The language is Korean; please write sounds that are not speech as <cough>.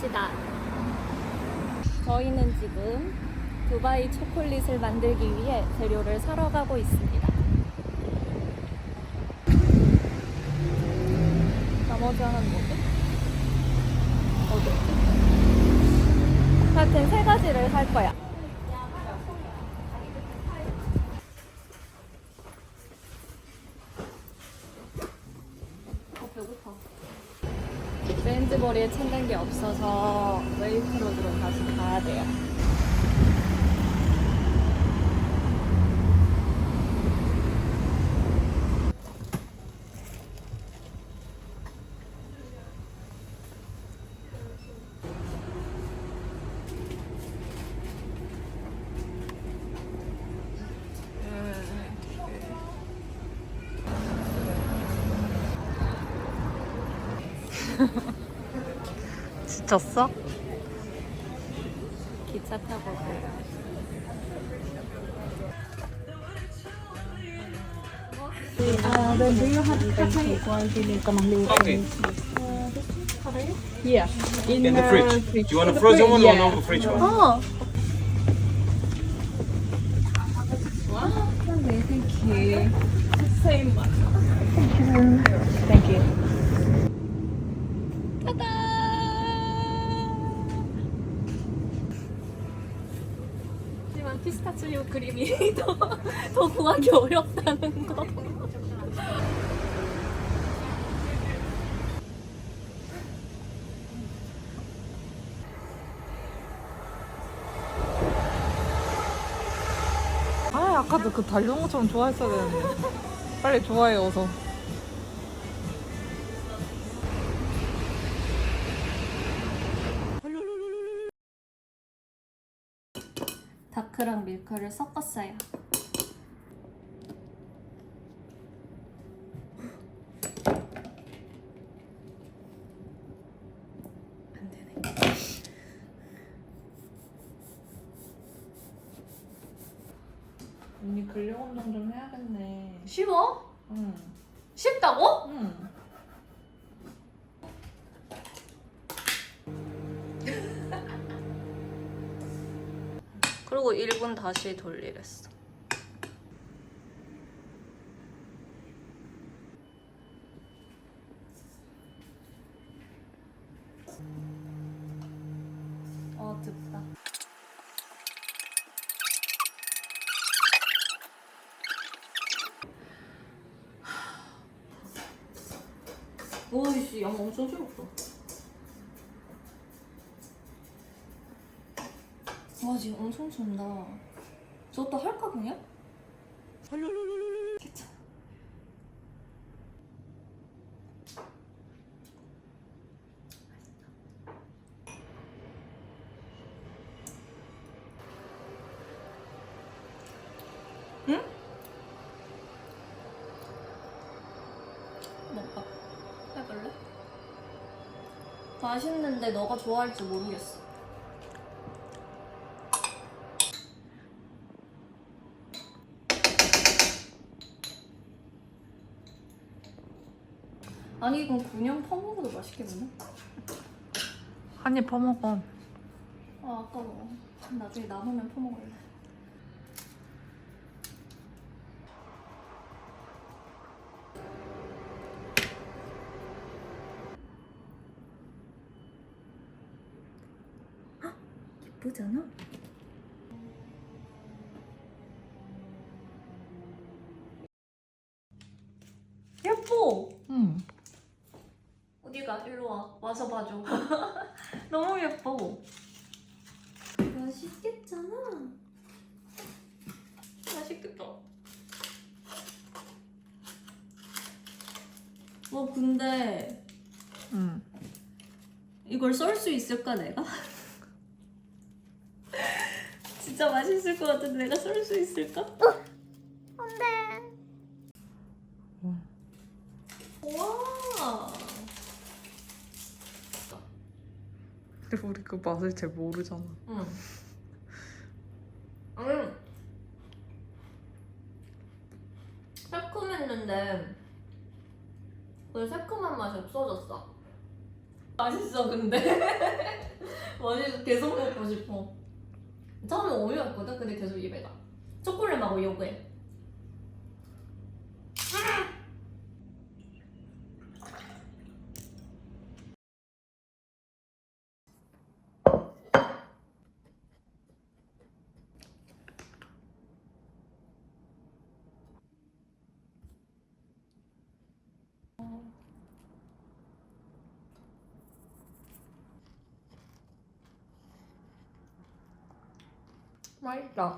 갑시다. 저희는 지금 두바이 초콜릿을 만들기 위해 재료를 사러 가고 있습니다. 나머지 하나는 뭐지? 어디지? 하여튼 세 가지를 살 거야. 어, 배고파. 세인즈버리에 찾는 게 없어서 웨이크로드로 다시 가야 돼요. <laughs> 지쳤어? 기차 타고 가요. Uh, then do you have pancake or do you come and leave Okay. Yeah. In, In the uh, fridge. Do you want a The frozen fridge, one or yeah. no fridge one? 어! Okay, thank you. Same one. Thank you. 짜잔! 피스타치오 크림이 <laughs> 더, 더 구하기 어렵다는 거. 아 아까도 그 달려온 것처럼 좋아했어야 되는데 빨리 좋아해 어서 다크랑 밀크를 섞었어요. 안 되네. 언니 근력 운동 좀 해야겠네 쉬워? 응 쉽다고? 응. 그리고 1분 다시 돌리랬어. 어, 덥다. 오이씨, 양 엄청 줄었어. 와, 지금 엄청 춘다. 저것도 할까, 그냥? 괜찮아. 응? 먹봐. 해볼래? 맛있는데 너가 좋아할지 모르겠어. 아니 이건 그냥 퍼먹어도 맛있겠네. 한 입 퍼먹어 아 아까워. 나중에 남으면 퍼먹을래. 헉, 예쁘잖아. 예뻐. 응 어디가? 일로 와. 와서 봐줘. <laughs> 너무 예뻐. 맛있겠잖아. 맛있겠다. 어, 근데 응. 이걸 썰 수 있을까, 내가? <laughs> 진짜 맛있을 것 같은데 내가 썰 수 있을까? 안 돼. 와. 근데 우리 그 맛을 잘 모르잖아 응. 음. 새콤했는데 그 새콤한 맛이 없어졌어. 맛있어 근데 <laughs> 맛있어 계속 먹고 싶어 처음에 오이였거든 근데 계속 입에 가 초콜릿 하고 요구해 맛있다